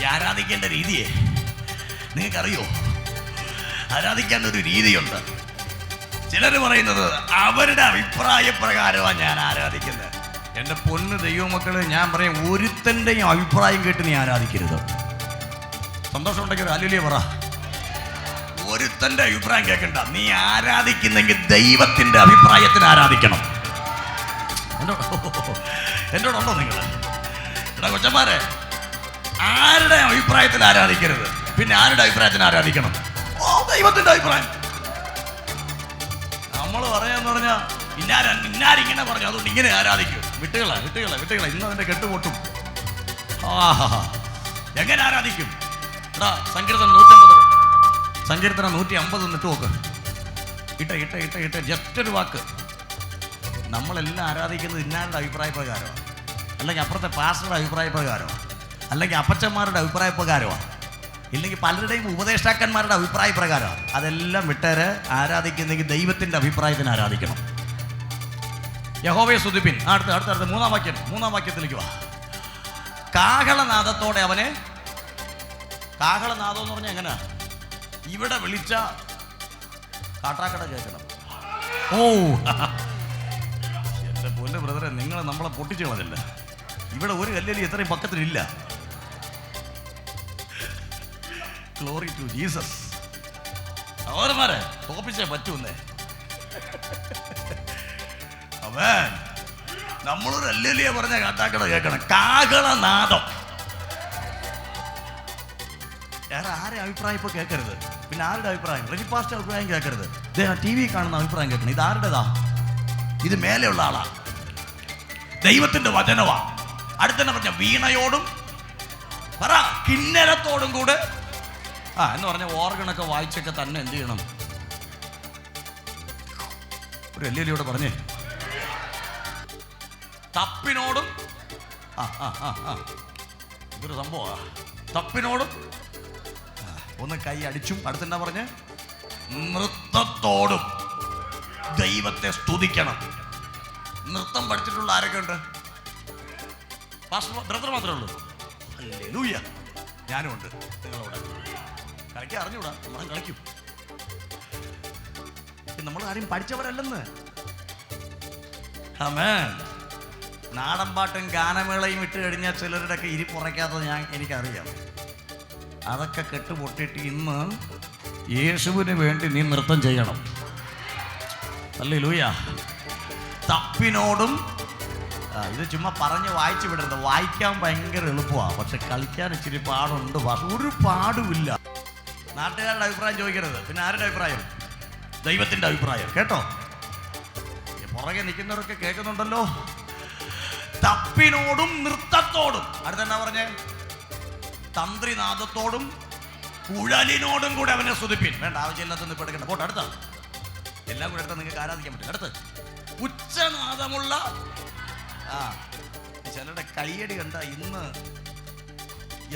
ഈ ആരാധിക്കേണ്ട രീതിയെ നിങ്ങൾക്കറിയോ? ആരാധിക്കാൻ ഒരു രീതിയുണ്ട്. ചിലർ പറയുന്നത് അവരുടെ അഭിപ്രായ പ്രകാരമാണ് ഞാൻ ആരാധിക്കുന്നത്. എന്റെ പൊന്ന് ദൈവമക്കൾ ഞാൻ പറയും ഒരുത്തന്റെയും അഭിപ്രായം കേട്ട് നീ ആരാധിക്കരുത്. സന്തോഷമുണ്ടെങ്കിൽ അല്ലെ പറ. ഒരുത്തന്റെ അഭിപ്രായം കേൾക്കണ്ട. നീ ആരാധിക്കുന്നെങ്കിൽ ദൈവത്തിന്റെ അഭിപ്രായത്തിന് ആരാധിക്കണം. എന്നോടോ എന്നോടുണ്ടോ നിങ്ങൾ എടാ കൊച്ചന്മാരെ ആരുടെ അഭിപ്രായത്തിൽ ആരാധിക്കരുത്? പിന്നെ ആരുടെ അഭിപ്രായത്തിന് ആരാധിക്കണം? ഓ ദൈവത്തിന്റെ അഭിപ്രായം. നമ്മൾ പറയാന്ന് പറഞ്ഞാ ഇന്നാര ഇന്നാരിങ്ങനെ പറഞ്ഞു അതുകൊണ്ട് ഇങ്ങനെ ആരാധിക്കും. വിട്ടുകള വിട്ടുകള വിട്ടുകള ഇന്ന് അതിന്റെ കെട്ടുപൊട്ടും എങ്ങനെ ആരാധിക്കും? എടാ സങ്കീർത്തനം നൂറ്റമ്പത്. സങ്കീർത്തനം നൂറ്റി അമ്പത് എന്നിട്ട് നോക്ക്. ഇട്ട ഇട്ട ഇട്ട ഇട്ട ജസ്റ്റ് ഒരു വാക്ക്. നമ്മളെല്ലാം ആരാധിക്കുന്നത് ഇന്നാരുടെ അഭിപ്രായ പ്രകാരമാണ്. അല്ലെങ്കിൽ അപ്പുറത്തെ പാസ്റ്ററുടെ അഭിപ്രായ പ്രകാരമാണ്. അല്ലെങ്കിൽ അപ്പച്ചന്മാരുടെ അഭിപ്രായ പ്രകാരമാണ്. ഇല്ലെങ്കിൽ പലരുടെയും ഉപദേഷ്ടാക്കന്മാരുടെ അഭിപ്രായ പ്രകാരമാണ്. അതെല്ലാം വിട്ടേര് ആരാധിക്കുന്നെങ്കിൽ ദൈവത്തിന്റെ അഭിപ്രായത്തിന് ആരാധിക്കണം. യഹോവയെ സ്തുതിപ്പിൻ. അടുത്ത് അടുത്ത അടുത്ത മൂന്നാം വാക്യം മൂന്നാം വാക്യത്തിലേക്ക് വാ. കാഹളനാദത്തോടെ അവനെ കാഹളനാദം എന്ന് പറഞ്ഞാൽ എങ്ങനെയാ? ഇവിടെ വിളിച്ച കാട്ടാക്കട കേൾക്കണം. ഓ എന്റെ പൊന്ന് ബ്രദറെ നിങ്ങൾ നമ്മളെ പൊട്ടിച്ചു കളഞ്ഞില്ല. ഇവിടെ ഒരു കല്ലേലി എത്രയും പക്കത്തിലില്ല. ഗ്ലോറി ടു ജീസസ് സഹോദരന്മാരെ തോപ്പിച്ചേ പറ്റൂന്നേ അവേ നമ്മളൊരു അല്ലലിയ പറഞ്ഞ കാട്ടാക്കട കേൾക്കണം. കാകളനാദം വേറെ ആരെ അഭിപ്രായം ഇപ്പോൾ കേൾക്കരുത്? പിന്നെ ആരുടെ അഭിപ്രായം? റെജിപ്പാസ്റ്റ് അഭിപ്രായം കേൾക്കരുത്. ഇദ്ദേഹം ടി വി കാണുന്ന അഭിപ്രായം കേൾക്കണം. ഇത് ആരുടേതാ? ഇത് മേലെയുള്ള ആളാ. ദൈവത്തിന്റെ വചനവാ. അടുത്തന്നെ പറഞ്ഞ വീണയോടും പറ കിന്നരത്തോടും കൂടെ ആ എന്ന് പറഞ്ഞ ഓർഗണൊക്കെ വായിച്ചൊക്കെ തന്നെ എന്ത് ചെയ്യണം? ഒരു എല്ലിയോട് പറഞ്ഞേ. തപ്പിനോടും ആ ആ ആ ഇതൊരു തപ്പിനോടും ഒന്ന് കൈ അടിച്ചും അടുത്തെന്നാ പറഞ്ഞ്? നൃത്തത്തോടും ദൈവത്തെ സ്തുതിക്കണം. നൃത്തം പഠിച്ചിട്ടുള്ള ആരൊക്കെ ഉണ്ട്? ബ്രദർ മാത്രമേ ഉള്ളൂ. ഞാനും ഉണ്ട്. നിങ്ങളോട് കളിക്കാൻ അറിഞ്ഞൂടാ. നമ്മൾ കളിക്കും. നമ്മൾ ആരും പഠിച്ചവരല്ലെന്ന്. നാടൻ പാട്ടും ഗാനമേളയും ഇട്ട് കഴിഞ്ഞാൽ ചിലരുടെ ഒക്കെ ഇരിപ്പുറയ്ക്കാത്തത് ഞാൻ എനിക്കറിയാം. അതൊക്കെ കെട്ടുപൊട്ടിട്ട് ഇന്ന് യേശുവിന് വേണ്ടി നീ നൃത്തം ചെയ്യണം. അല്ലേ ലൂയ തപ്പിനോടും ഇത് ചുമ്മാ പറഞ്ഞ് വായിച്ചു വിടരുത്. വായിക്കാൻ ഭയങ്കര എളുപ്പമാണ് പക്ഷെ കളിക്കാൻ ഇച്ചിരി പാടുണ്ട്. ഒരു പാടുമില്ല. നാട്ടുകാരുടെ അഭിപ്രായം ചോദിക്കരുത്. പിന്നെ ആരുടെ അഭിപ്രായം? ദൈവത്തിന്റെ അഭിപ്രായം. കേട്ടോ? പുറകെ നിൽക്കുന്നവരൊക്കെ കേൾക്കുന്നുണ്ടല്ലോ. തപ്പിനോടും നൃത്തത്തോടും. അടുത്തെന്നാ പറഞ്ഞേ? തന്ത്രിനാഥത്തോടും കുഴലിനോടും കൂടെ അവനെ സ്തുതിപ്പിൻ. വേണ്ട ആവശ്യമില്ലാത്തൊന്നും ഇപ്പൊ എടുക്കണ്ട. പോട്ടെ അടുത്ത. എല്ലാം കൂടെ എടുത്താൽ നിങ്ങൾക്ക് ആരാധിക്കാൻ പറ്റും അടുത്ത്. ഉച്ചനാദമുള്ള ആ ചിലരുടെ കയ്യടി കണ്ട ഇന്ന്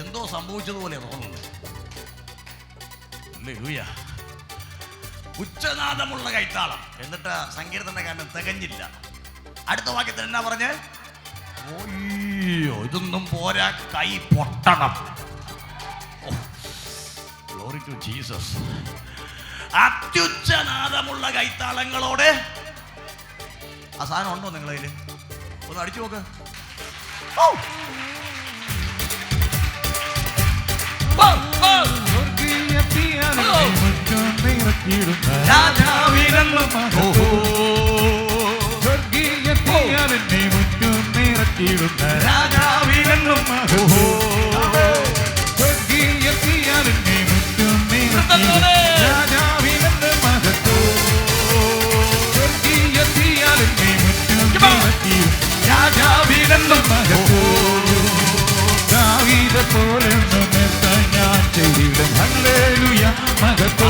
എന്തോ സംഭവിച്ചതുപോലെ തോന്നുന്നു. ഉച്ചനാദമുള്ള കൈത്താളം. എന്നിട്ട് സങ്കീർത്തനക്കാരൻ തികഞ്ഞില്ല. അടുത്ത വാക്യത്തിൽ എന്നാ പറഞ്ഞ്? ഓയ്യോ ഇതൊന്നും പോരാ. കൈ പൊട്ടണം. ഗ്ലോറി ടു ജീസസ് അത്യുച്ചനാദമുള്ള കൈത്താളങ്ങളോടെ. ആ സാധനം ഉണ്ടോ നിങ്ങളതിൽ ഒന്ന് അടിച്ചു നോക്ക്. ഓ! രാജാവിനെന്നും ഓഹോ. രാജാവിനെന്നും ഓഹോ. രാജാവിനെന്നും ഓഹോ. മകത്തോ ഓ!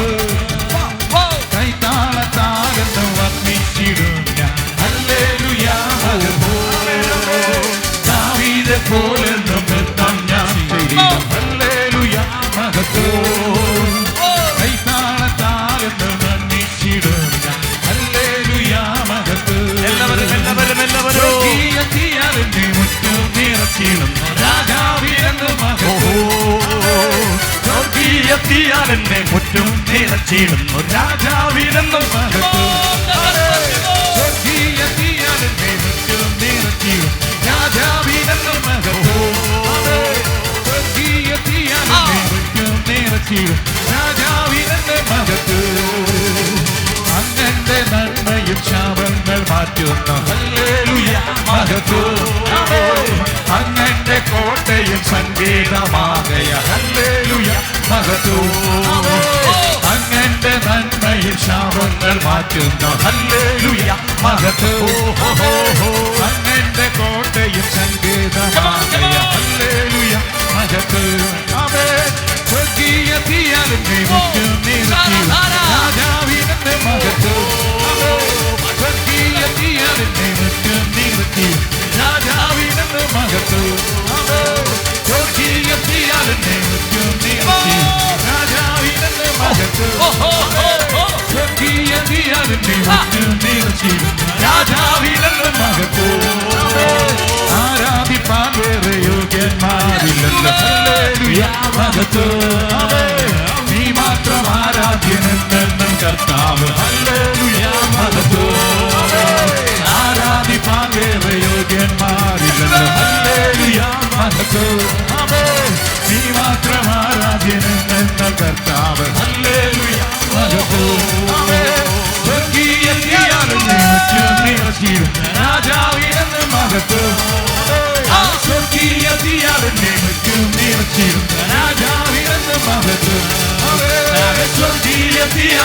സ്വർഗീയത്തിയാൽ എന്നെ മുറ്റും നിറച്ചിടുന്നു. രാജാവിനെന്നും അങ്ങന്റെ നന്മയും ശാപങ്ങൾ മാറ്റുന്ന. അങ്ങന്റെ കോട്ടയും സംഗീതമാകയ ഹല്ലേലൂയ. മഹത്വം. അങ്ങന്റെ നന്മയിൽ ശാപങ്ങൾ മാറ്റുന്ന ഹല്ലേലൂയ. മഹത്വം. അങ്ങന്റെ കോട്ടയും സംഗീതമാകയ ഹല്ലേലൂയ. മഹത്വം. ആമേൻ സ്വർഗീയ തീയാലിന്റെ മുറ്റും നിറച്ചു രാജാവിന്റെ മഹത്വം. സ്വർഗീയ തീയാലിന്റെ മുറ്റും നിറച്ചു രാജാവിന്റെ മഹത്വം. സ്വർഗീയ തീയാലിന്റെ മുറ്റും തീയാലിന്റെ മുറ്റും നിറച്ചു രാജാവിന്റെ മഹത്വം ആരാധിപ്പാൻ വേറെ യോഗ്യന്മാരില്ലല്ലോ. ഹല്ലേലൂയ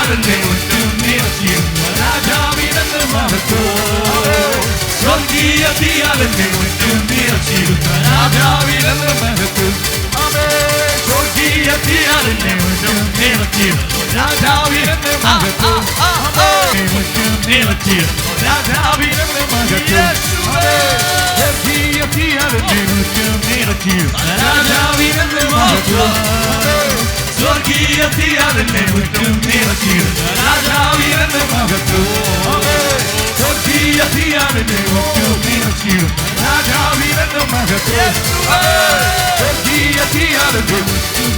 തീയാലിന്റെ മുറ്റും നിറച്ചിടും രാജാവിനെന്ന് മഹത്വം സ്വർഗീയ തീയാലിന്റെ മുറ്റും നിറച്ചിടും രാജാവിനെന്ന് മഹത്വം സ്വർഗീയ തീയാലിന്റെ മുറ്റും നിറച്ചിടും രാജാവിനെന്ന് മഹത്വം മുറ്റും നിറച്ചിടും രാജാവിനെന്ന് മഹത്വം സ്വർഗീയ തീയാലിന്റെ മുറ്റും നിറച്ചിടും രാജാവിനെന്ന് മഹത്വം സ്വർഗീയ തീയാലിന്റെ മുറ്റും നിറച്ചിടും രാജാവിനെന്ന് മഹത്വം സ്വർഗീയ തീയാലിന്റെ മുറ്റും നിറച്ചിടും മഹത്വം സ്വർഗീയ തീയാലിന്റെ മുറ്റും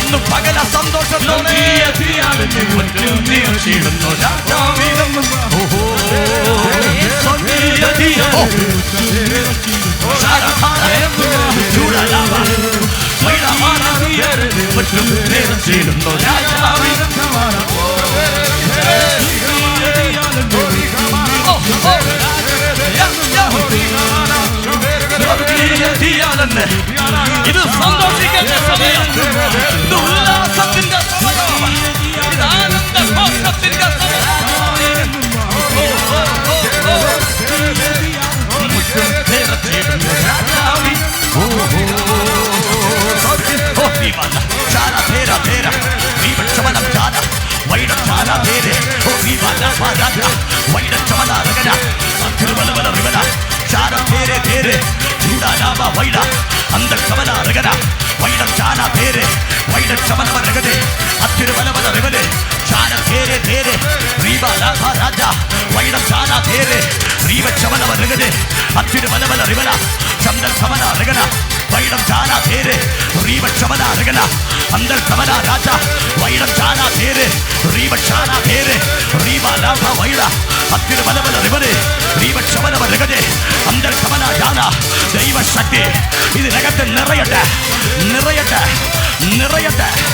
ഇന്ന് പകല സന്തോഷത്തോടെ ചേരുന്നു ഇത് സന്തോഷിക്കേണ്ട സമയം ഇത് ഉല്ലാസത്തിന്റെ സമയം ഇത് ആനന്ദഘോഷത്തിന്റെ സമയം ഓ, ഓ, ഓ, ഓ. നിറച്ചിടുന്നു രാജാവി ഓ மாதா பேர நீ வச்சவனம் ஜாதா வைடச்சாதா பேரே ஓ நீ வாதா வாதாதா வைடச்சவனா ரகடா திருவலவல ரிவனா சார பேரே பேரே சூடா நாமா வைடா அந்த கவனா ரகடா வைடச்சானா பேரே வைடச்சவனவ ரகதே அத்திருவலவல ரிவனே சார பேரே பேரே ரீவாலா ராஜா வைடம் சானா பேரே ரீவச்சவனவ ரகதே அத்திருவலவல ரிவனா சந்தன் சமனா ரகனா வைடம் சானா பேரே ரீவச்சவனா ரகனா அந்த சமனா ராஜா வைரம் சானா தேரு ரீவ சானா தேரு ரீவா லாபா வைரா அத்திரு பலபல ரிவரு ரீவ சமனவ ரிகதே அந்த சமனா ஜானா தெய்வ சக்தி. இது நகத்தை நிறையட்ட நிறையட்ட நிறையட்ட.